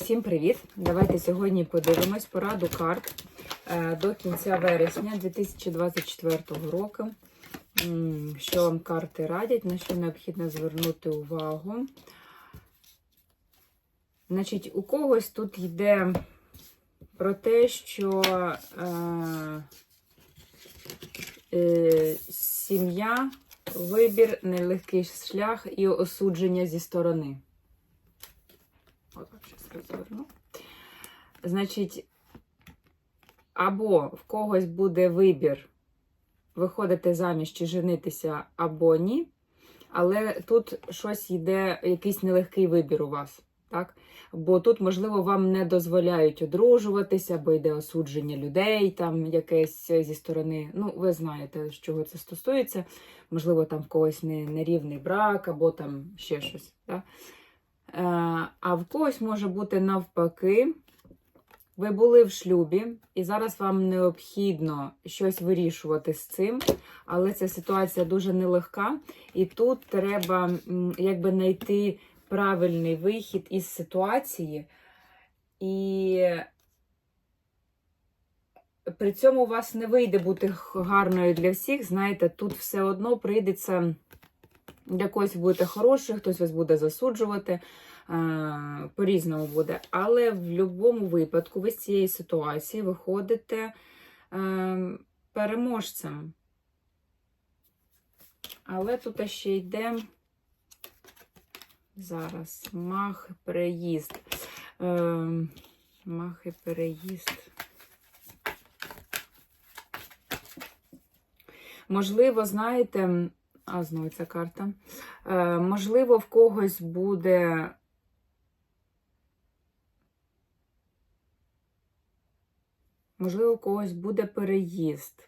Всім привіт! Давайте сьогодні подивимось пораду карт е, до кінця вересня 2024 року. Що вам карти радять, на що необхідно звернути увагу. Значить, у когось тут йде про те, що е, е, сім'я, вибір, нелегкий шлях і осудження зі сторони. Розверну. Значить, або в когось буде вибір виходити заміж чи женитися, або ні. Але тут щось йде, якийсь нелегкий вибір у вас. Так? Бо тут, можливо, вам не дозволяють одружуватися, бо йде осудження людей, там якесь зі сторони. Ну, ви знаєте, з чого це стосується. Можливо, там в когось не- нерівний брак, або там ще щось. Так? Е, А в когось може бути навпаки. Ви були в шлюбі, і зараз вам необхідно щось вирішувати з цим, але ця ситуація дуже нелегка, і тут треба якби знайти правильний вихід із ситуації, і при цьому у вас не вийде бути гарною для всіх. Знаєте, тут все одно прийдеться для когось будете хороший, хтось вас буде засуджувати. е, По-різному буде. Але в будь-якому випадку ви з цієї ситуації виходите е, переможцем. Але тут ще йде зараз мах переїзд. Е, Мах і переїзд. Можливо, знаєте, а знову ця карта. Е, можливо, в когось буде. Можливо, у когось буде переїзд.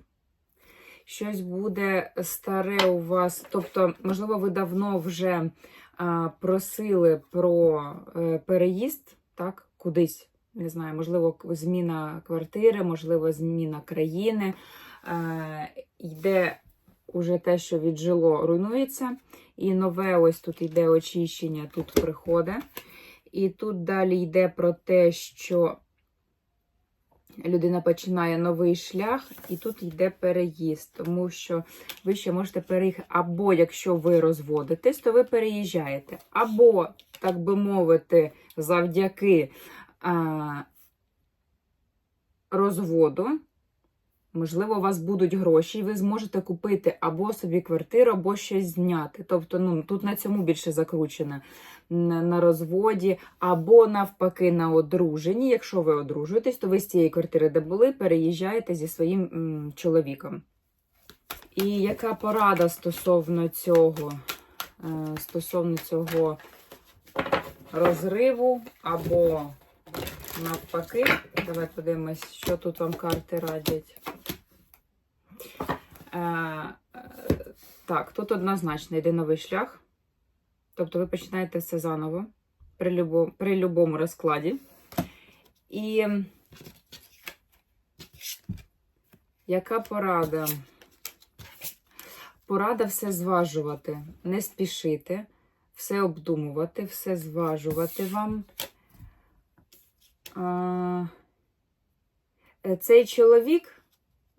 Щось буде старе у вас. Тобто, можливо, ви давно вже а, просили про е, переїзд, так, кудись. Не знаю, можливо, зміна квартири, можливо, зміна країни. Е, йде уже те, що віджило, руйнується. І нове ось тут йде очищення, тут приходить. І тут далі йде про те, що людина починає новий шлях, і тут йде переїзд, тому що ви ще можете переїхати. Або якщо ви розводитесь, то ви переїжджаєте. Або, так би мовити, завдяки а, розводу. Можливо, у вас будуть гроші, і ви зможете купити або собі квартиру, або щось зняти. Тобто, ну тут на цьому більше закручено на, на розводі, або навпаки на одруженні. Якщо ви одружуєтесь, то ви з цієї квартири, де були, переїжджаєте зі своїм м, чоловіком. І яка порада стосовно цього, е, стосовно цього розриву, або навпаки, давай подивимось, що тут вам карти радять. Е, е, так, тут однозначно йде новий шлях. Тобто ви починаєте все заново при, любо, при любому розкладі. І яка порада? Порада все зважувати, не спішити, все обдумувати, все зважувати вам. А, е, цей чоловік,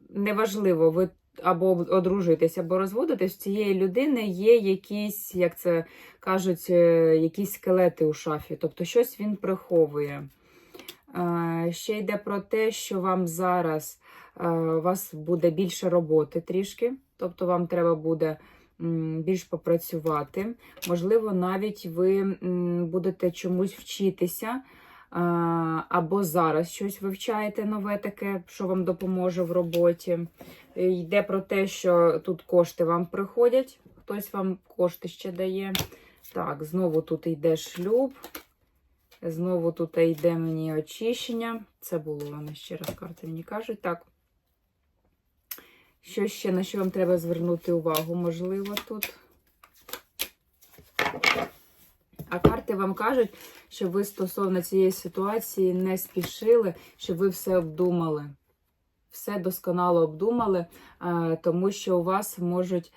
неважливо, ви або одружуєтесь, або розводитесь, в цієї людини є якісь, як це кажуть, е, якісь скелети у шафі, тобто щось він приховує. Е, Ще йде про те, що вам зараз е, у вас буде більше роботи трішки, тобто вам треба буде більш попрацювати. Можливо, навіть ви будете чомусь вчитися. Або зараз щось вивчаєте нове таке, що вам допоможе в роботі. Йде про те, що тут кошти вам приходять, хтось вам кошти ще дає. Так, знову тут йде шлюб. Знову тут йде мені очищення. Це було вони ще раз карти мені кажуть. Так. Що ще на що вам треба звернути увагу, можливо, тут. А карти вам кажуть, щоб ви стосовно цієї ситуації не спішили, щоб ви все обдумали. Все досконало обдумали, тому що у вас можуть.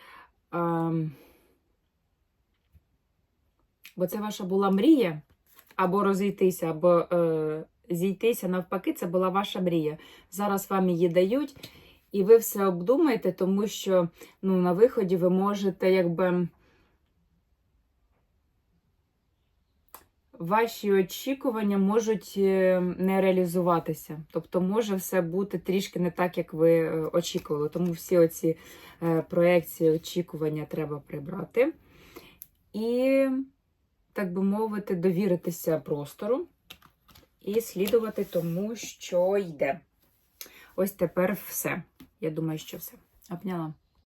Бо це ваша була мрія, або розійтися, або е, зійтися. Навпаки, це була ваша мрія. Зараз вам її дають, і ви все обдумаєте, тому що ну, на виході ви можете якби. Ваші очікування можуть е, не реалізуватися. Тобто може все бути трішки не так, як ви е, очікували. Тому всі оці е, проекції, очікування треба прибрати. І, так би мовити, довіритися простору і слідувати тому, що йде. Ось тепер все. Я думаю, що все. Обняла.